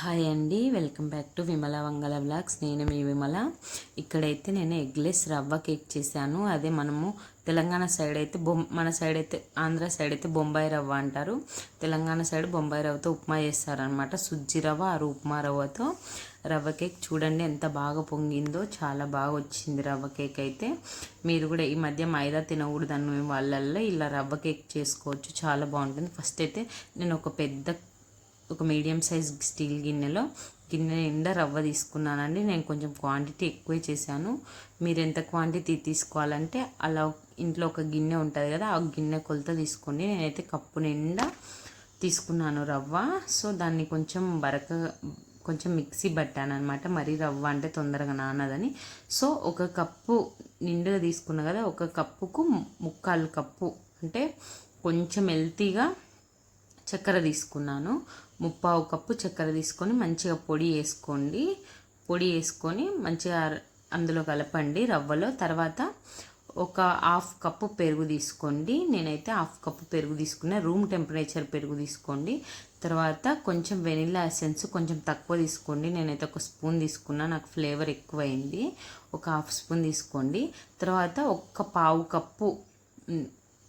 Hi అండి welcome back to Vimala Vangala blogs నేను మీ విమల. ఇక్కడైతే నేను ఎగ్లెస్ రవ్వ కేక్ చేశాను. అదే మనము తెలంగాణ సైడ్ అయితే బొమ్ మన సైడ్ అయితే ఆంధ్ర సైడ్ అయితే బొంబాయి రవ్వ అంటారు. తెలంగాణ సైడ్ బొంబాయి రవ్వతో ఉప్మా చేస్తారనమాట సుజ్జి రవ్వ ఆరు ఉప్మా రవ్వతో. రవ్వ కేక్ చూడండి ఎంత బాగా పొంగిందో చాలా బాగా వచ్చింది రవ్వ కేక్ అయితే. మీరు కూడా ఈ మధ్య మైదా తినకూడదు అన్న వాళ్ళల్లో ఇలా రవ్వ కేక్ చేసుకోవచ్చు. చాలా బాగుంటుంది. ఫస్ట్ అయితే నేను ఒక పెద్ద ఒక మీడియం సైజ్ స్టీల్ గిన్నెలో గిన్నె నిండా రవ్వ తీసుకున్నానండి. నేను కొంచెం క్వాంటిటీ ఎక్కువే చేశాను. మీరు ఎంత క్వాంటిటీ తీసుకోవాలంటే అలా ఇంట్లో ఒక గిన్నె ఉంటుంది కదా ఆ గిన్నె కొలత తీసుకోండి. నేనైతే కప్పు నిండా తీసుకున్నాను రవ్వ. సో దాన్ని కొంచెం బరక కొంచెం మిక్సీ పట్టాను అనమాట మరీ రవ్వ అంటే తొందరగా నానదని. సో ఒక కప్పు నిండుగా తీసుకున్నా కదా ఒక కప్పుకు ముక్కాలు కప్పు అంటే కొంచెం హెల్తీగా చక్కెర తీసుకున్నాను. ముప్పావు కప్పు చక్కెర తీసుకొని మంచిగా పొడి వేసుకోండి. పొడి వేసుకొని మంచిగా అందులో కలపండి రవ్వలో. తర్వాత ఒక హాఫ్ కప్పు పెరుగు తీసుకోండి. నేనైతే హాఫ్ కప్పు పెరుగు తీసుకున్నా. రూమ్ టెంపరేచర్ పెరుగు తీసుకోండి. తర్వాత కొంచెం వెనిలా ఎసెన్స్ కొంచెం తక్కువ తీసుకోండి. నేనైతే ఒక స్పూన్ తీసుకున్నా. నాకు ఫ్లేవర్ ఎక్కువైంది. ఒక హాఫ్ స్పూన్ తీసుకోండి. తర్వాత ఒక్క పావు కప్పు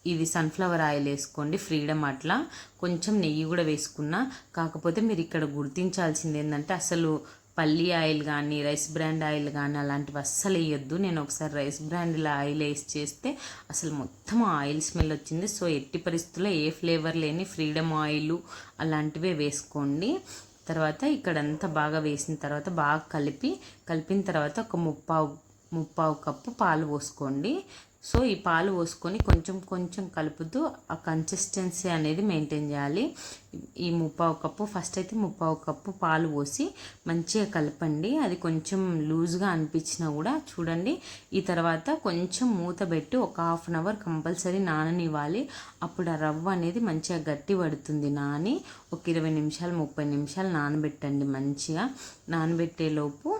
ఇది సన్ఫ్లవర్ ఆయిల్ వేసుకోండి ఫ్రీడమ్ అట్లా. కొంచెం నెయ్యి కూడా వేసుకున్నా. కాకపోతే మీరు ఇక్కడ గుర్తించాల్సింది ఏంటంటే అసలు పల్లి ఆయిల్ కానీ రైస్ బ్రాండ్ ఆయిల్ కానీ అలాంటివి అస్సలు వేయొద్దు. నేను ఒకసారి రైస్ బ్రాండ్లో ఆయిల్ వేసి చేస్తే అసలు మొత్తం ఆయిల్ స్మెల్ వచ్చింది. సో ఎట్టి పరిస్థితుల్లో ఏ ఫ్లేవర్ లేని ఫ్రీడమ్ ఆయిల్ అలాంటివే వేసుకోండి. తర్వాత ఇక్కడంతా బాగా వేసిన తర్వాత బాగా కలిపి కలిపిన తర్వాత ఒక ముప్పావు ముప్పావు కప్పు పాలు పోసుకోండి. సో ఈ పాలు పోసుకొని కొంచెం కొంచెం కలుపుతూ ఆ కన్సిస్టెన్సీ అనేది మెయింటైన్ చేయాలి. ఈ ముప్పావు కప్పు ఫస్ట్ అయితే ముప్పావు కప్పు పాలు పోసి మంచిగా కలపండి. అది కొంచెం లూజ్గా అనిపించినా కూడా చూడండి. ఈ తర్వాత కొంచెం మూత పెట్టి ఒక హాఫ్ అన్ అవర్ కంపల్సరీ నాననివ్వాలి. అప్పుడు ఆ రవ్వ అనేది మంచిగా గట్టి పడుతుంది. నాని ఒక ఇరవై నిమిషాలు ముప్పై నిమిషాలు నానబెట్టండి మంచిగా. నానబెట్టేలోపు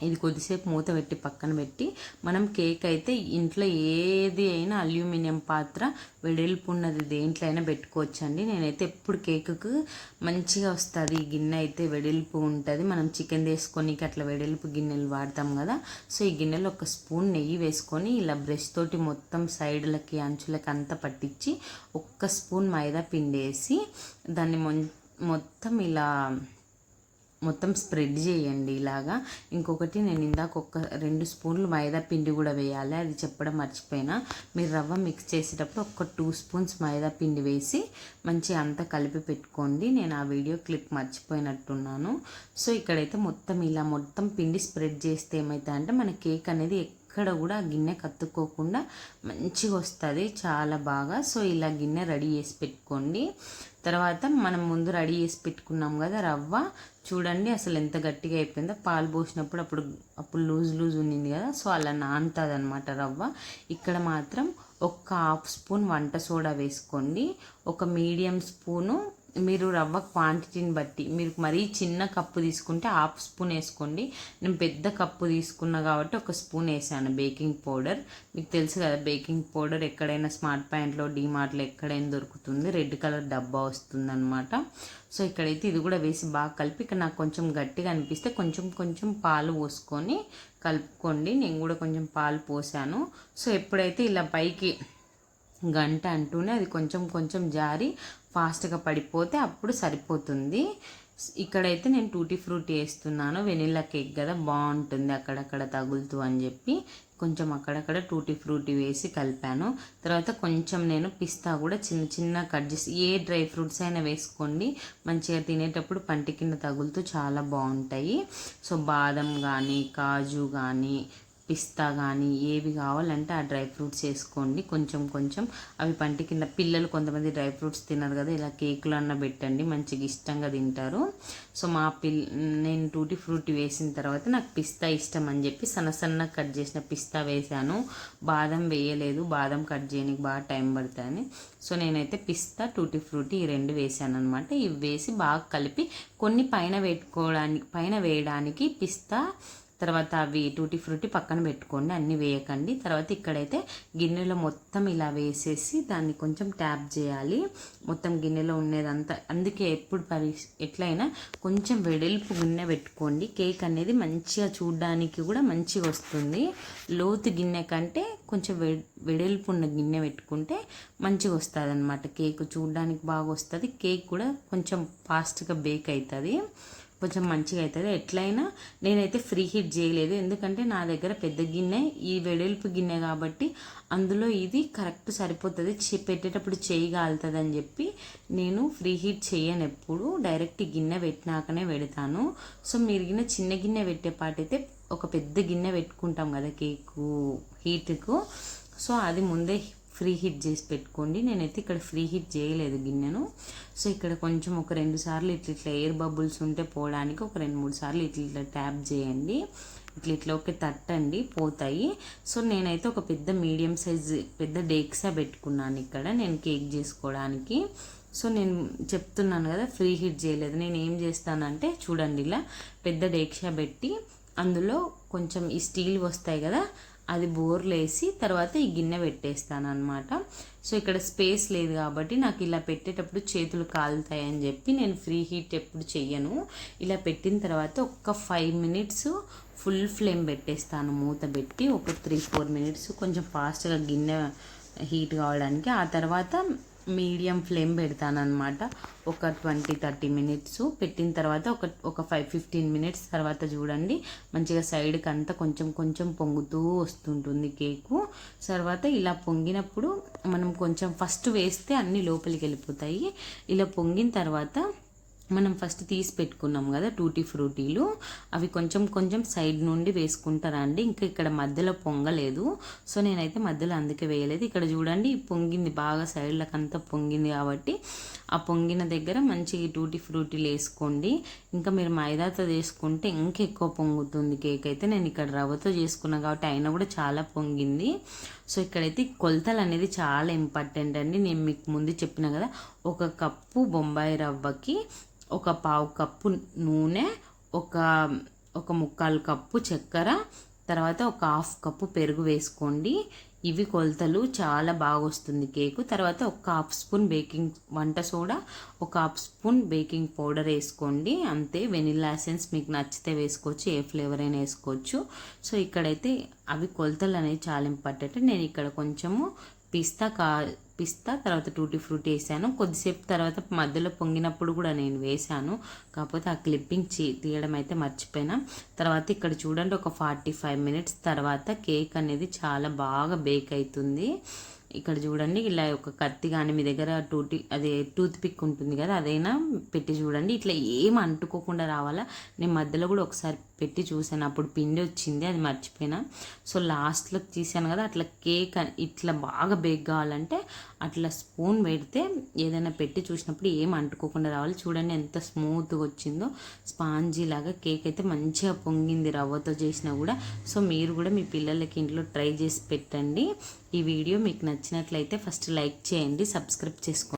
ఇది కొద్దిసేపు మూత పెట్టి పక్కన పెట్టి మనం కేక్ అయితే ఇంట్లో ఏది అయినా అల్యూమినియం పాత్ర వెడల్పు ఉన్నది దేంట్లో అయినా పెట్టుకోవచ్చండి. నేనైతే ఎప్పుడు కేకుకు మంచిగా వస్తుంది ఈ గిన్నె అయితే వెడల్పు ఉంటుంది. మనం చికెన్ తీసుకొని అట్లా వెడల్పు గిన్నెలు వాడతాం కదా. సో ఈ గిన్నెలో ఒక స్పూన్ నెయ్యి వేసుకొని ఇలా బ్రష్ తోటి మొత్తం సైడ్లకి అంచులకి అంతా పట్టించి ఒక్క స్పూన్ మైదా పిండి వేసి దాన్ని మొత్తం ఇలా మొత్తం స్ప్రెడ్ చేయండి ఇలాగా. ఇంకొకటి నేను ఇందాక ఒక రెండు స్పూన్లు మైదా పిండి కూడా వేయాలి. అది చెప్పడం మర్చిపోయినా. మీరు రవ్వ మిక్స్ చేసేటప్పుడు ఒక టూ స్పూన్స్ మైదా పిండి వేసి మంచిగా అంతా కలిపి పెట్టుకోండి. నేను ఆ వీడియో క్లిప్ మర్చిపోయినట్టున్నాను. సో ఇక్కడైతే మొత్తం ఇలా మొత్తం పిండి స్ప్రెడ్ చేస్తే ఏమవుతుంది అంటే మన కేక్ అనేది ఎక్కడ కూడా గిన్నె కత్తుకోకుండా మంచిగా వస్తుంది చాలా బాగా. సో ఇలా గిన్నె రెడీ చేసి పెట్టుకోండి. తర్వాత మనం ముందు రెడీ చేసి పెట్టుకున్నాం కదా రవ్వ. చూడండి అసలు ఎంత గట్టిగా అయిపోయిందో. పాలు పోసినప్పుడు అప్పుడు అప్పుడు లూజ్ లూజ్ ఉండింది కదా. సో అలా నానుతుంది అనమాట రవ్వ. ఇక్కడ మాత్రం ఒక హాఫ్ స్పూన్ వంట సోడా వేసుకోండి. ఒక మీడియం స్పూను మీరు రవ్వ క్వాంటిటీని బట్టి మీరు మరీ చిన్న కప్పు తీసుకుంటే హాఫ్ స్పూన్ వేసుకోండి. నేను పెద్ద కప్పు తీసుకున్నా కాబట్టి ఒక స్పూన్ వేసాను బేకింగ్ పౌడర్. మీకు తెలుసు కదా బేకింగ్ పౌడర్ ఎక్కడైనా స్మార్ట్ ప్యాంట్లో డీమార్ట్లో ఎక్కడైనా దొరుకుతుంది. రెడ్ కలర్ డబ్బా వస్తుందన్నమాట. సో ఇక్కడైతే ఇది కూడా వేసి బాగా కలిపి ఇక్కడ నాకు కొంచెం గట్టిగా అనిపిస్తే కొంచెం కొంచెం పాలు పోసుకొని కలుపుకోండి. నేను కూడా కొంచెం పాలు పోసాను. సో ఎప్పుడైతే ఇలా పైకి గంట అంటూనే అది కొంచెం కొంచెం జారి ఫాస్ట్గా పడిపోతే అప్పుడు సరిపోతుంది. ఇక్కడైతే నేను టూటీ ఫ్రూటీ వేస్తున్నాను. వెనిలా కేక్ కదా బాగుంటుంది అక్కడక్కడ తగులుతూ అని చెప్పి కొంచెం అక్కడక్కడ టూటీ ఫ్రూటీ వేసి కలిపాను. తర్వాత కొంచెం నేను పిస్తా కూడా చిన్న చిన్న కట్ చేసి ఏ డ్రై ఫ్రూట్స్ అయినా వేసుకోండి. మంచిగా తినేటప్పుడు పంటి కింద తగులుతూ చాలా బాగుంటాయి. సో బాదం కానీ కాజు కానీ పిస్తా కానీ ఏవి కావాలంటే ఆ డ్రై ఫ్రూట్స్ వేసుకోండి. కొంచెం కొంచెం అవి పంటి కింద పిల్లలు కొంతమంది డ్రై ఫ్రూట్స్ తినరు కదా ఇలా కేకులు అన్న పెట్టండి మంచిగా ఇష్టంగా తింటారు. సో మా పిల్ నేను టూటీ ఫ్రూట్ వేసిన తర్వాత నాకు పిస్తా ఇష్టం అని చెప్పి సన్న సన్న కట్ చేసిన పిస్తా వేసాను బాదం వేయలేదు బాదం కట్ చేయడానికి బాగా టైం పడుతుంది. సో నేనైతే పిస్తా టూటీ ఫ్రూటీ ఈ రెండు వేసాను అనమాట ఇవి వేసి బాగా కలిపి కొన్ని పైన పెట్టుకోవడానికి పైన వేయడానికి పిస్తా తర్వాత అవి టూటీ ఫ్రూటీ పక్కన పెట్టుకోండి అన్నీ వేయకండి. తర్వాత ఇక్కడైతే గిన్నెలో మొత్తం ఇలా వేసేసి దాన్ని కొంచెం ట్యాప్ చేయాలి. మొత్తం గిన్నెలో ఉండేదంతా అందుకే ఎప్పుడు పరి ఎట్లయినా కొంచెం వెడల్పు గిన్నె పెట్టుకోండి. కేక్ అనేది మంచిగా చూడడానికి కూడా మంచిగా వస్తుంది. లోతు గిన్నె కంటే కొంచెం వె వెడల్పు ఉన్న గిన్నె పెట్టుకుంటే మంచిగా వస్తుంది అనమాట కేక్ చూడడానికి బాగా వస్తుంది. కేక్ కూడా కొంచెం ఫాస్ట్గా బేక్ అవుతుంది. కొంచెం మంచిగా అవుతుంది ఎట్లయినా నేనైతే ఫ్రీ హీట్ చేయలేదు. ఎందుకంటే నా దగ్గర పెద్ద గిన్నె ఈ వెడల్పు గిన్నె కాబట్టి అందులో ఇది కరెక్ట్ సరిపోతుంది. పెట్టేటప్పుడు చేయి కాలుతుంది అని చెప్పి నేను ఫ్రీ హీట్ చేయను ఎప్పుడు. డైరెక్ట్ గిన్నె పెట్టినాకనే పెడతాను. సో మీరు గిన్నె చిన్న గిన్నె పెట్టేపాటైతే ఒక పెద్ద గిన్నె పెట్టుకుంటాం కదా కేకు హీట్కు. సో అది ముందే ఫ్రీ హీట్ చేసి పెట్టుకోండి. నేనైతే ఇక్కడ ఫ్రీ హీట్ చేయలేదు గిన్నెను. సో ఇక్కడ కొంచెం ఒక రెండు సార్లు ఇట్లా ఇట్లా ఎయిర్ బబుల్స్ ఉంటే పోవడానికి ఒక రెండు మూడు సార్లు ఇట్లా ఇట్లా ట్యాప్ చేయండి. ఇట్లా ఇట్లా ఒక తట్టండి పోతాయి. సో నేనైతే ఒక పెద్ద మీడియం సైజ్ పెద్ద డేక్సా పెట్టుకున్నాను ఇక్కడ. నేను కేక్ చేసుకోవడానికి. సో నేను చెప్తున్నాను కదా ఫ్రీ హీట్ చేయలేదు. నేను ఏం చేస్తానంటే చూడండి ఇలా పెద్ద డేక్షా పెట్టి అందులో కొంచెం ఈ స్టీల్ వస్తాయి కదా అది బోర్లేసి తర్వాత ఈ గిన్నె పెట్టేస్తాను అనమాట సో ఇక్కడ స్పేస్ లేదు కాబట్టి నాకు ఇలా పెట్టేటప్పుడు చేతులు కాలుతాయని చెప్పి నేను ఫ్రీ హీట్ ఎప్పుడు చెయ్యను. ఇలా పెట్టిన తర్వాత ఒక్క ఫైవ్ మినిట్స్ ఫుల్ ఫ్లేమ్ పెట్టేస్తాను. మూత పెట్టి ఒక త్రీ ఫోర్ మినిట్స్ కొంచెం ఫాస్ట్గా గిన్నె హీట్ కావడానికి. ఆ తర్వాత మీడియం ఫ్లేమ్ పెడతానమాట ఒక ట్వంటీ థర్టీ మినిట్స్. పెట్టిన తర్వాత ఒక ఒక ఫైవ్ ఫిఫ్టీన్ మినిట్స్ తర్వాత చూడండి. మంచిగా సైడ్కి అంతా కొంచెం కొంచెం పొంగుతూ వస్తుంటుంది కేకు. తర్వాత ఇలా పొంగినప్పుడు మనం కొంచెం ఫస్ట్ వేస్తే అన్నీ లోపలికి వెళ్ళిపోతాయి. ఇలా పొంగిన తర్వాత మనం ఫస్ట్ తీసి పెట్టుకున్నాం కదా టూటీ ఫ్రూటీలు అవి కొంచెం కొంచెం సైడ్ నుండి వేసుకుంటారా అండి? ఇంకా ఇక్కడ మధ్యలో పొంగలేదు. సో నేనైతే మధ్యలో అందుకే వేయలేదు. ఇక్కడ చూడండి పొంగింది. బాగా సైడ్లకు అంతా పొంగింది కాబట్టి ఆ పొంగిన దగ్గర మంచి టూటీ ఫ్రూటీలు వేసుకోండి. ఇంకా మీరు మైదాతో చేసుకుంటే ఇంకా ఎక్కువ పొంగుతుంది కేక్ అయితే. నేను ఇక్కడ రవ్వతో చేసుకున్నాను కాబట్టి అయినా కూడా చాలా పొంగింది. సో ఇక్కడైతే కొలతలు అనేది చాలా ఇంపార్టెంట్ అండి. నేను మీకు ముందు చెప్పిన కదా ఒక కప్పు బొంబాయి రవ్వకి ఒక పావు కప్పు నూనె ఒక ఒక ముక్కాలు కప్పు చక్కెర తర్వాత ఒక హాఫ్ కప్పు పెరుగు వేసుకోండి. ఇవి కొలతలు చాలా బాగా వస్తుంది కేకు. తర్వాత ఒక హాఫ్ స్పూన్ బేకింగ్ వంట సోడా ఒక హాఫ్ స్పూన్ బేకింగ్ పౌడర్ వేసుకోండి. అంతే వెనిల్లా ఎసెన్స్ మీకు నచ్చితే వేసుకోవచ్చు ఏ ఫ్లేవర్ అయినా వేసుకోవచ్చు. సో ఇక్కడైతే అవి కొలతలు అనేవి చాలా ఇంపార్టెంట్. నేను ఇక్కడ కొంచెము పిస్తా కా పిస్తా తర్వాత టూటీ ఫ్రూటీ వేసాను. కొద్దిసేపు తర్వాత మధ్యలో పొంగినప్పుడు కూడా నేను వేసాను. కాకపోతే ఆ క్లిప్పింగ్ తీయడం అయితే మర్చిపోయినా. తర్వాత ఇక్కడ చూడండి ఒక ఫార్టీ ఫైవ్ మినిట్స్ తర్వాత కేక్ అనేది చాలా బాగా బేక్ అవుతుంది. ఇక్కడ చూడండి ఇలా ఒక కత్తి కానీ మీ దగ్గర టూటి అదే టూత్ పిక్ ఉంటుంది కదా అదైనా పెట్టి చూడండి. ఇట్లా ఏం అంటుకోకుండా రావాలా? నేను మధ్యలో కూడా ఒకసారి పెట్టి చూసాను అప్పుడు పిండి వచ్చింది అది మర్చిపోయినా. సో లాస్ట్లో తీసాను కదా అట్లా కేక్ ఇట్లా బాగా బేక్ కావాలంటే అట్లా స్పూన్ పెడితే ఏదైనా పెట్టి చూసినప్పుడు ఏం అంటుకోకుండా రావాలి. చూడండి ఎంత స్మూత్గా వచ్చిందో. స్పాంజీ లాగా కేక్ అయితే మంచిగా పొంగింది రవ్వతో చేసినా కూడా. సో మీరు కూడా మీ పిల్లలకి ఇంట్లో ట్రై చేసి పెట్టండి. ఈ వీడియో మీకు నచ్చినట్లయితే ఫస్ట్ లైక్ చేయండి సబ్స్క్రైబ్ చేసుకోండి.